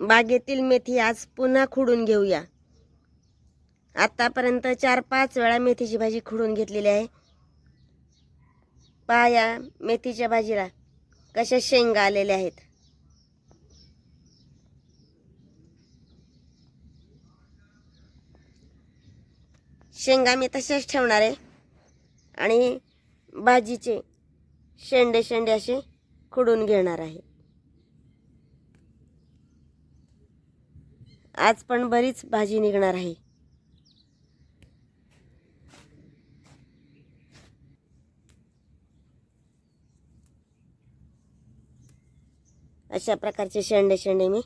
बागेतील मेथी आज पुन्हा खुडून घेऊया. आतापर्यंत चार पाच वेळा मेथीची भाजी खुडून घेतलेली आहे. पाया मेथीच्या भाजीला कशा शेंगा आलेल्या आहेत. शेंगा मी तशाच ठेवणार आहे. आणि भाजीचे शेंडे शेंडे असे खुडून घेणार आहे. आज पण बरीच भाजी निघणार आहे. अशा प्रकारचे शेंडे शेंडे मी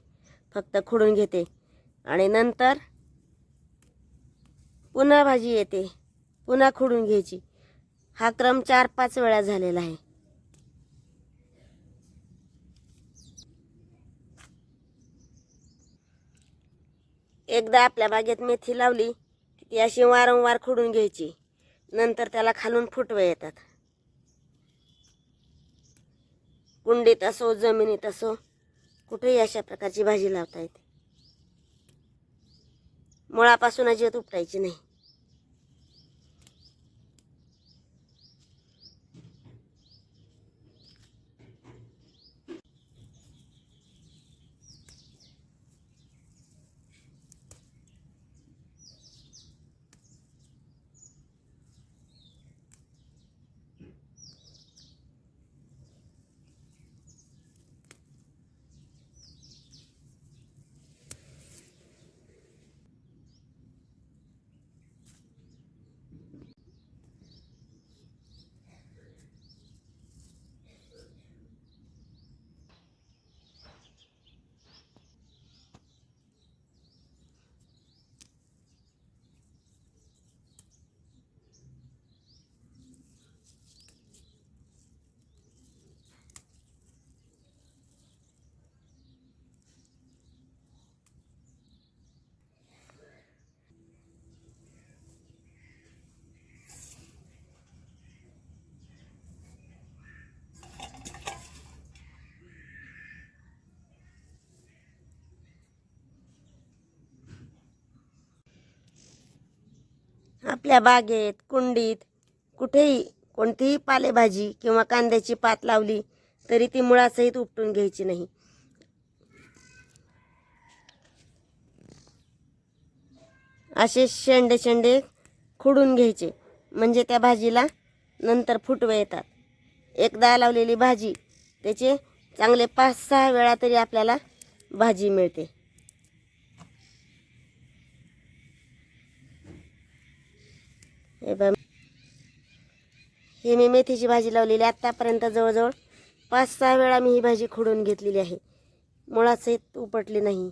फक्त खुडून घेते. आणि नंतर पुन्हा भाजी येते. पुन्हा खुडून घ्यायची. हा क्रम चार पाच वेळा झालेला आहे. एकदा आपल्या बागेत मेथी लावली की ती अशी वारंवार खोडून घ्यायची. नंतर त्याला खालून फुटवे येतात. कुंडीत असो जमिनीत असो कुठेही अशा प्रकारची भाजी लावता येते. मुळापासून अजिबात उपटायची नाही. आपल्या बागेत कुंडीत कुठेही कोणतीही पालेभाजी किंवा कांद्याची पात लावली तरी ती मुळासहित उपटून घ्यायची नाही. असे शेंडे शेंडे खुडून घ्यायचे. म्हणजे त्या भाजीला नंतर फुटवे येतात. एकदा लावलेली भाजी त्याचे चांगले पाच सहा वेळा तरी आपल्याला भाजी मिळते. हे बघ मी मेथीची भाजी लावलेली आहे. आत्तापर्यंत जवळजवळ पाच सहा वेळा मी ही भाजी खुडून घेतलेली आहे. मुळासहित उपटली नाही.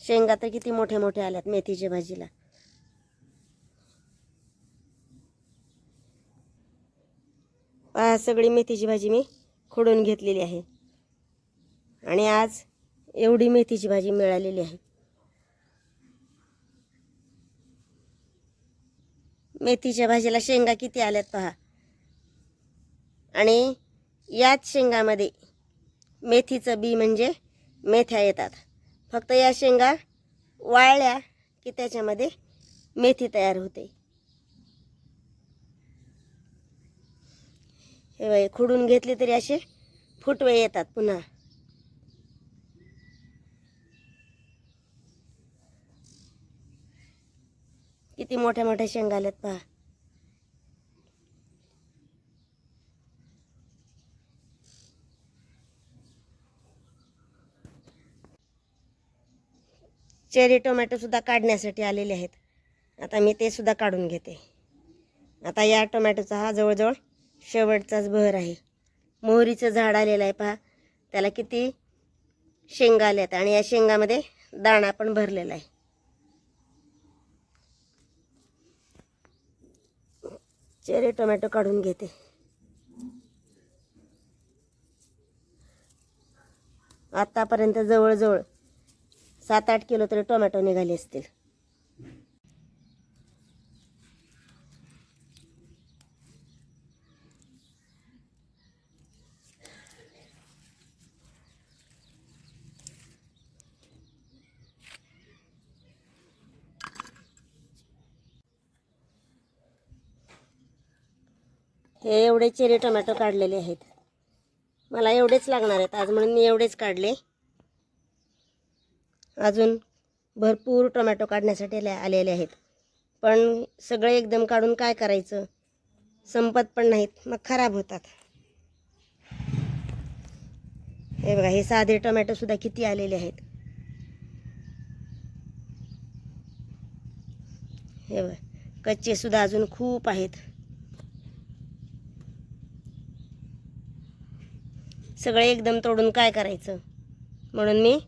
शेंगा तर किती मोठे मोठे आल्यात मेथीच्या भाजीला. पहा सगळी मेथीची भाजी मी खुडून घेतलेली आहे. आणि आज एवढी मेथीची भाजी मिळालेली आहे. मेथीच्या भाजीला शेंगा किती आल्यात पहा. आणि याच शेंगामध्ये मेथीचं बी म्हणजे मेथ्या येतात. फक्त या शेंगा वाळल्या की त्याच्यामध्ये मेथी तयार होते. हे बाई खुडून घेतले तरी असे फुटवे येतात पुन्हा. किती मोठ्या मोठ्या शेंगा आल्यात पहा. चेरी टोमॅटो सुद्धा काढण्यासाठी आलेले आहेत. आता मी ते सुद्धा काढून घेते. आता या टोमॅटोचा हा जवळजवळ शेवटचाच बहर आहे. मोहरीचं झाड आलेलं आहे पहा. त्याला किती शेंगा आल्यात आणि या शेंगामध्ये दाणा पण भरलेला आहे. चेरी टोमॅटो काढून घेते. आतापर्यंत जवळजवळ सात आठ किलो तरी टोमॅटो निघाले असतील. हे एवढे चेरी टोमॅटो काढलेले आहेत. मला एवढेच लागणार आहेत. आज म्हणून मी एवढेच काढले. अजून भरपूर टोमॅटो काढण्यासाठी आलेले आहेत. पण सगळे एकदम काढून काय करायचं? संपत पण नाहीत. मग खराब होतात. हे बघा हे साधे टोमॅटोसुद्धा किती आलेले आहेत. हे बघा कच्चेसुद्धा अजून खूप आहेत. सगळे एकदम तोडून काय करायचं? म्हणून मी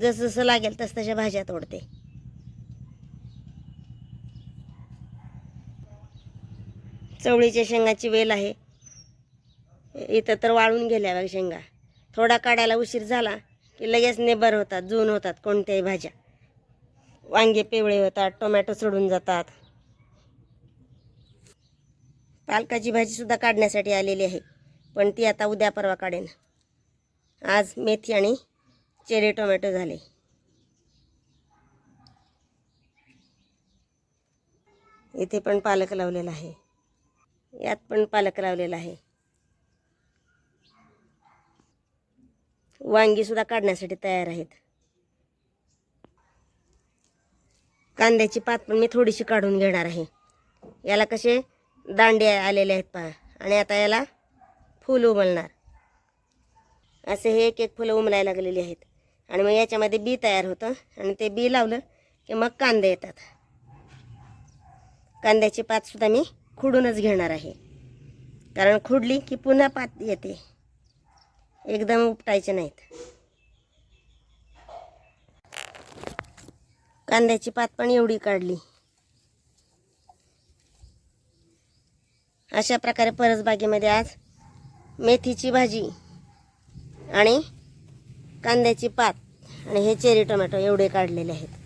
जसं जसं लागेल तस तशा भाज्या तोडते. चवळीच्या शेंगाची वेल आहे. इथं तर वाळून गेल्या बघ शेंगा. थोडा काढायला उशीर झाला की लगेच नेबर होतात जून होतात कोणत्याही भाज्या. वांगे पिवळे होतात टोमॅटो सोडून जातात. पालकाची भाजीसुद्धा काढण्यासाठी आलेली आहे पण ती आता उद्या परवा काढेन. आज मेथी आणि चेरी टोमॅटो झाले. इथे पण पालक लावलेला आहे. यात पण पालक लावलेला आहे. वांगीसुद्धा काढण्यासाठी तयार आहेत. कांद्याची पात पण मी थोडीशी काढून घेणार आहे. याला कसे दांडे आलेले आहेत पहा. आणि आता याला फूल उमलणार. असे हे एक एक फुलं उमलायला लागलेली आहेत. आणि मग याच्यामध्ये बी तयार होतं. आणि ते बी लावलं की मग कांदे येतात. कांद्याची पातसुद्धा मी खुडूनच घेणार आहे. कारण खुडली की पुन्हा पात येते. एकदम उपटायचे नाहीत. कांद्याची पात पण एवढी काढली. अशा प्रकारे परसबागेमध्ये आज मेथीची भाजी आणि कांद्याची पात. आणि हे चेरी टोमॅटो एवढे काढलेले आहेत.